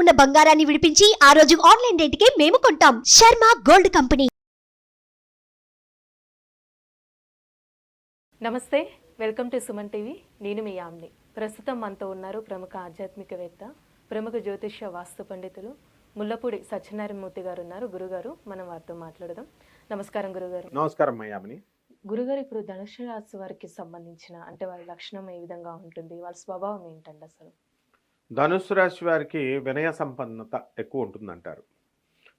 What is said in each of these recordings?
ఉన్న బంగారాన్ని విడిపించి ఆ రోజు ఆన్లైన్ రేటుకే మేము కొంటాం. Sharma gold company. నమస్తే వెల్కమ్ టు సుమన్ టీవీ. నేను మీ యామ్ని. ప్రస్తుతం మనతో ఉన్నారు ప్రముఖ ఆధ్యాత్మికవేత్త ప్రముఖ జ్యోతిష్య వాస్తు పండితులు ముల్లపూడి సత్యనారాయణమూర్తి గారు ఉన్నారు. గురుగారు మనం వారితో మాట్లాడదాం. నమస్కారం గురుగారు. నమస్కారం మయామిని గురుగారు ఇప్పుడు ధనుసు రాశి వారికి సంబంధించిన అంటే వారి లక్షణం ఏ విధంగా ఉంటుంది? వాళ్ళ స్వభావం ఏంటండి అసలు? ధనుస్సు రాశి వారికి వినయ సంపన్నత ఎక్కువ ఉంటుందంటారు.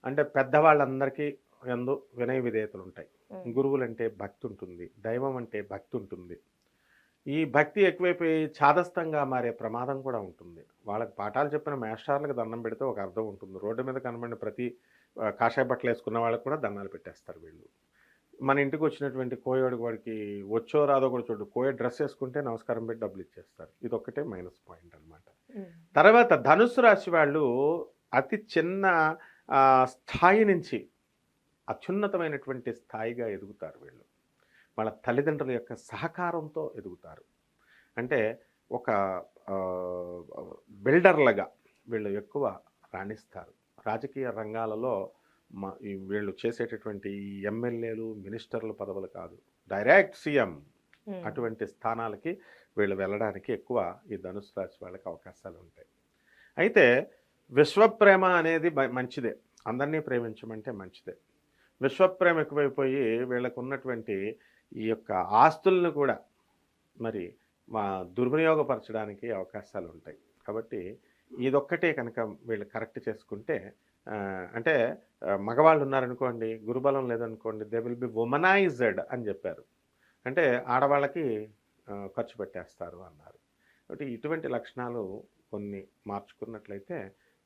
అంటే పెద్దవాళ్ళందరికీ ఎందు వినయ విధేయతలు ఉంటాయి గురువులంటే భక్తి ఉంటుంది దైవం అంటే భక్తి ఉంటుంది ఈ భక్తి ఎక్కువైపోయి చాదస్తంగా మారే ప్రమాదం కూడా ఉంటుంది. వాళ్ళకి పాఠాలు చెప్పిన మేస్టార్లకు దండం పెడితే ఒక అర్థం ఉంటుంది. రోడ్డు మీద కనబడిన ప్రతి కాషాయ బట్టలు వేసుకున్న వాళ్ళకి కూడా దండాలు పెట్టేస్తారు వీళ్ళు. మన ఇంటికి వచ్చినటువంటి కోయోడు వాడికి వచ్చో రాదో కూడా చూడు. కోయ డ్రెస్ వేసుకుంటే నమస్కారం పెట్టి డబ్బులు ఇచ్చేస్తారు. ఇది ఒక్కటే మైనస్ పాయింట్ అన్నమాట. ఉమ్, తర్వాత ధనుసు రాశి వాళ్ళు అతి చిన్న స్థాయి నుంచి అత్యున్నతమైనటువంటి స్థాయిగా ఎదుగుతారు వీళ్ళు. వాళ్ళ తల్లిదండ్రుల యొక్క సహకారంతో ఎదుగుతారు. అంటే ఒక బిల్డర్లుగా వీళ్ళు ఎక్కువ రాణిస్తారు. రాజకీయ రంగాలలో మా వీళ్ళు చేసేటటువంటి ఎమ్మెల్యేలు మినిస్టర్ల పదవులు కాదు. డైరెక్ట్ సీఎం అటువంటి స్థానాలకి వీళ్ళు వెళ్ళడానికి ఎక్కువ ఈ ధనుసు రాశి వాళ్ళకి అవకాశాలు ఉంటాయి. అయితే విశ్వప్రేమ అనేది మంచిదే. అందరినీ ప్రేమించమంటే మంచిదే. విశ్వప్రేమ ఎక్కువైపోయి వీళ్ళకు ఉన్నటువంటి ఈ యొక్క ఆస్తులను కూడా మరి మా దుర్వినియోగపరచడానికి అవకాశాలు ఉంటాయి. కాబట్టి ఇదొక్కటే కనుక వీళ్ళు కరెక్ట్ చేసుకుంటే అంటే మగవాళ్ళు ఉన్నారనుకోండి గురుబలం లేదనుకోండి దే విల్ బి ఉమనైజ్డ్ అని చెప్పారు. అంటే ఆడవాళ్ళకి ఖర్చు పెట్టేస్తారు అన్నారు. కాబట్టి ఇటువంటి లక్షణాలు కొన్ని మార్చుకున్నట్లయితే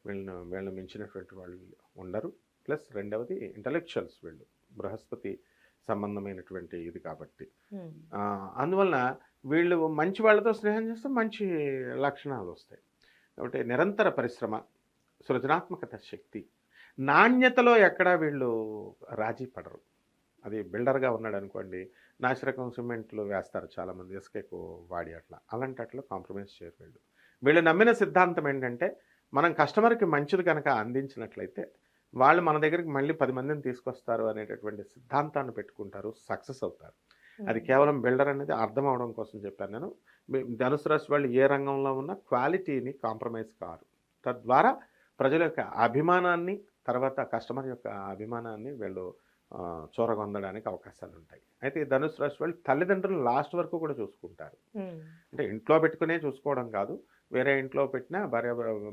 వీళ్ళను వీళ్ళని మించినటువంటి వాళ్ళు ఉండరు. ప్లస్ రెండవది ఇంటలెక్చువల్స్ వీళ్ళు బృహస్పతి సంబంధమైనటువంటి ఇది కాబట్టి. అందువలన వీళ్ళు మంచి వాళ్ళతో స్నేహం చేస్తే మంచి లక్షణాలు వస్తాయి. కాబట్టి నిరంతర పరిశ్రమ సృజనాత్మకత శక్తి నాణ్యతలో ఎక్కడా వీళ్ళు రాజీ పడరు. అది బిల్డర్గా ఉన్నాడు అనుకోండి నాశరకం సిమెంట్లు వేస్తారు చాలామంది ఇసుకకు వాడి అట్లా. అలాంటి అట్లా కాంప్రమైజ్ చేయరు వీళ్ళు. వీళ్ళు నమ్మిన సిద్ధాంతం ఏంటంటే మనం కస్టమర్కి మంచిది కనుక అందించినట్లయితే వాళ్ళు మన దగ్గరికి మళ్ళీ పది మందిని తీసుకొస్తారు అనేటటువంటి సిద్ధాంతాన్ని పెట్టుకుంటారు సక్సెస్ అవుతారు. అది కేవలం బిల్డర్ అనేది అర్థం అవడం కోసం చెప్పాను నేను. ధనుసు రాశి వాళ్ళు ఏ రంగంలో ఉన్న క్వాలిటీని కాంప్రమైజ్ కారు. తద్వారా ప్రజల యొక్క అభిమానాన్ని తర్వాత కస్టమర్ యొక్క అభిమానాన్ని వీళ్ళు చూరగొందడానికి అవకాశాలు ఉంటాయి అయితే ఈ ధనుసు రాశి వాళ్ళు తల్లిదండ్రులు లాస్ట్ వరకు కూడా చూసుకుంటారు. అంటే ఇంట్లో పెట్టుకునే చూసుకోవడం కాదు. వేరే ఇంట్లో పెట్టినా భార్య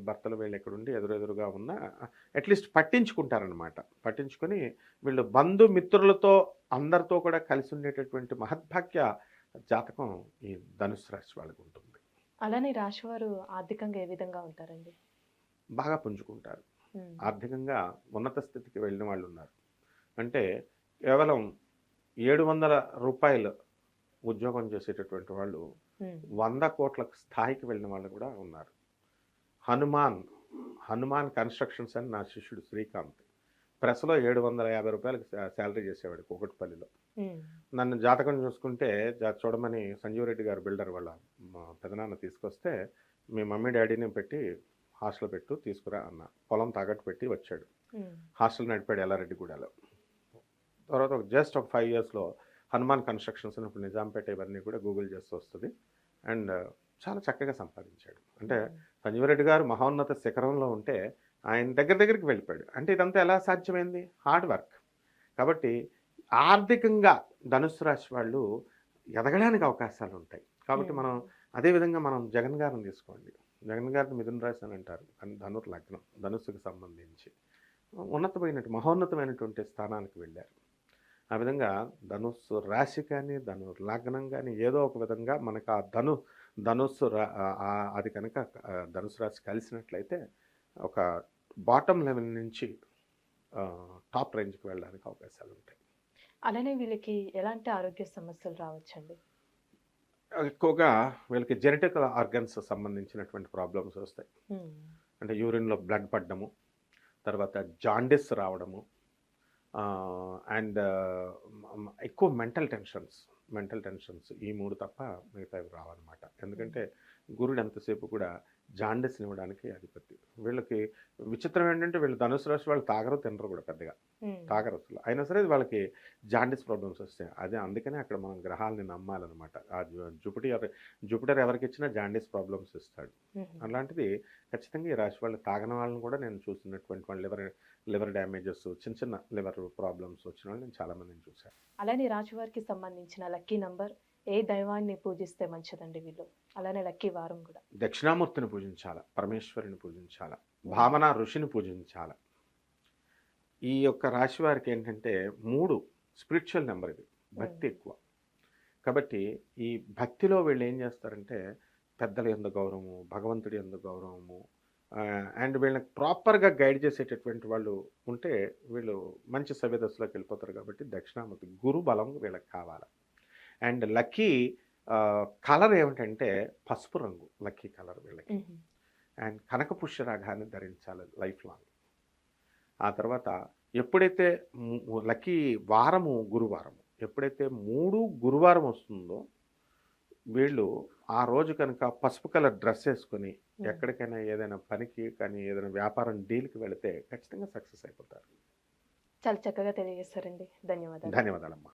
భర్తలు వీళ్ళు ఎక్కడుండి ఎదురెదురుగా ఉన్న అట్లీస్ట్ పట్టించుకుంటారనమాట పట్టించుకొని వీళ్ళు బంధుమిత్రులతో అందరితో కూడా కలిసి ఉండేటటువంటి మహద్భాగ్య జాతకం ఈ ధనుసు రాశి వాళ్ళకి ఉంటుంది. అలానే రాశి వారు ఆర్థికంగా ఏ విధంగా ఉంటారండి? బాగా పుంజుకుంటారు. ఆర్థికంగా ఉన్నత స్థితికి వెళ్ళిన వాళ్ళు ఉన్నారు అంటే కేవలం ఏడు వందల రూపాయలు ఉద్యోగం చేసేటటువంటి వాళ్ళు వంద కోట్ల స్థాయికి వెళ్ళిన వాళ్ళు కూడా ఉన్నారు. హనుమాన్ హనుమాన్ కన్స్ట్రక్షన్స్ అని నా శిష్యుడు శ్రీకాంత్. ప్రెస్లో ఏడు వందల యాభై రూపాయలకి శాలరీ చేసేవాడు కూకట్పల్లిలో. నన్ను జాతకం చూసుకుంటే చూడమని సంజీవ్ రెడ్డి గారు బిల్డర్ వాళ్ళ మా పెదనాన్న తీసుకొస్తే మీ మమ్మీ డాడీని పెట్టి హాస్టల్ పెట్టు తీసుకురా అన్న. పొలం తాకట్టు పెట్టి వచ్చాడు. హాస్టల్ నడిపాడు ఎల్లారెడ్డిగూడలో తర్వాత ఒక జస్ట్ ఒక ఫైవ్ ఇయర్స్లో హనుమాన్ కన్స్ట్రక్షన్స్ ఇప్పుడు నిజాంపేట ఇవన్నీ కూడా గూగుల్ చేస్తూ వస్తుంది. అండ్ చాలా చక్కగా సంపాదించాడు. అంటే సంజీవరెడ్డి గారు మహోన్నత శిఖరంలో ఉంటే ఆయన దగ్గర దగ్గరికి వెళ్ళిపోయాడు. అంటే ఇదంతా ఎలా సాధ్యమైంది? Hard work. కాబట్టి ఆర్థికంగా ధనుసు రాశి వాళ్ళు ఎదగడానికి అవకాశాలు ఉంటాయి. కాబట్టి Hmm. మనం అదేవిధంగా మనం జగన్ గారిని తీసుకోండి. జగన్ గారిని మిథున రాశి అని అంటారు. కానీ ధనుర్ లగ్నం ధనుస్సుకు సంబంధించి. ఉన్నతమైనటు మహోన్నతమైనటువంటి స్థానానికి వెళ్ళారు. ఆ విధంగా ధనుస్సు రాశి కానీ ధను లగ్నం కానీ ఏదో ఒక విధంగా మనకు ఆ ధను ధనుస్సు అది కనుక ధనుసు రాశి కలిసినట్లయితే ఒక బాటమ్ లెవెల్ నుంచి టాప్ రేంజ్కి వెళ్ళడానికి అవకాశాలు ఉంటాయి. అలానే వీళ్ళకి ఎలాంటి ఆరోగ్య సమస్యలు రావచ్చండి? ఎక్కువగా వీళ్ళకి జెనెటిక్ ఆర్గన్స్ సంబంధించినటువంటి ప్రాబ్లమ్స్ వస్తాయి. అంటే యూరిన్లో బ్లడ్ పడ్డము తర్వాత జాండిస్ రావడము అండ్ ఎక్కువ మెంటల్ టెన్షన్స్ మెంటల్ టెన్షన్స్ ఈ మూడు తప్ప మిగతావి రావన్నమాట. ఎందుకంటే గురుడు ఎంతసేపు కూడా జాండీస్ని ఇవ్వడానికి అధిపతి. వీళ్ళకి విచిత్రం ఏంటంటే వీళ్ళు ధనుసు రాశి వాళ్ళు తాగరు తినరు కూడా పెద్దగా. తాగరు అసలు. అయినా సరే వాళ్ళకి జాండీస్ ప్రాబ్లమ్స్ వస్తాయి. అదే అందుకనే అక్కడ మనం గ్రహాలని నమ్మాలన్నమాట. ఆ జూపిటర్ జూపిటర్ ఎవరికి ఇచ్చినా జాండీస్ ప్రాబ్లమ్స్ ఇస్తాడు. అలాంటిది ఖచ్చితంగా ఈ రాశి వాళ్ళు తాగని వాళ్ళని కూడా నేను చూసినటువంటి వాళ్ళు లివర్ లివర్ డ్యామేజెస్ చిన్న చిన్న లివర్ ప్రాబ్లమ్స్ వచ్చిన వాళ్ళు నేను చాలా మందిని చూశాను. అలానే రాశివారికి సంబంధించిన లక్కీ నంబర్ ఏ దైవాన్ని పూజిస్తే మంచిదండి వీళ్ళు? అలానే లక్కీ వారం కూడా. దక్షిణామూర్తిని పూజించాల పరమేశ్వరిని భామన భామన ఋషిని పూజించాల. ఈ యొక్క రాశి వారికి ఏంటంటే మూడు స్పిరిచువల్ నెంబర్ ఇది భక్తి ఎక్కువ. కాబట్టి ఈ భక్తిలో వీళ్ళు ఏం చేస్తారంటే పెద్దల ఎందు గౌరవము భగవంతుడి ఎందు గౌరవము అండ్ వీళ్ళకి ప్రాపర్గా గైడ్ చేసేటటువంటి వాళ్ళు ఉంటే వీళ్ళు మంచి సవ్యదశలోకి వెళ్ళిపోతారు కాబట్టి దక్షిణామూర్తి గురు బలం వీళ్ళకి కావాలి. అండ్ లక్కీ కలర్ ఏమిటంటే పసుపు రంగు లక్కీ కలర్ వీళ్ళకి. అండ్ కనక పుష్యరాగాన్ని ధరించాలి లైఫ్ లాంగ్. ఆ తర్వాత ఎప్పుడైతే లక్కీ వారము గురువారము ఎప్పుడైతే మూడు గురువారం వస్తుందో వీళ్ళు ఆ రోజు కనుక పసుపు కలర్ డ్రెస్ వేసుకొని. ఎక్కడికైనా ఏదైనా పనికి కానీ ఏదైనా వ్యాపారం డీల్కి వెళితే ఖచ్చితంగా సక్సెస్ అయిపోతారు. చాలా చక్కగా తెలియజేస్తారండి. ధన్యవాదాలు. ధన్యవాదాలమ్మా.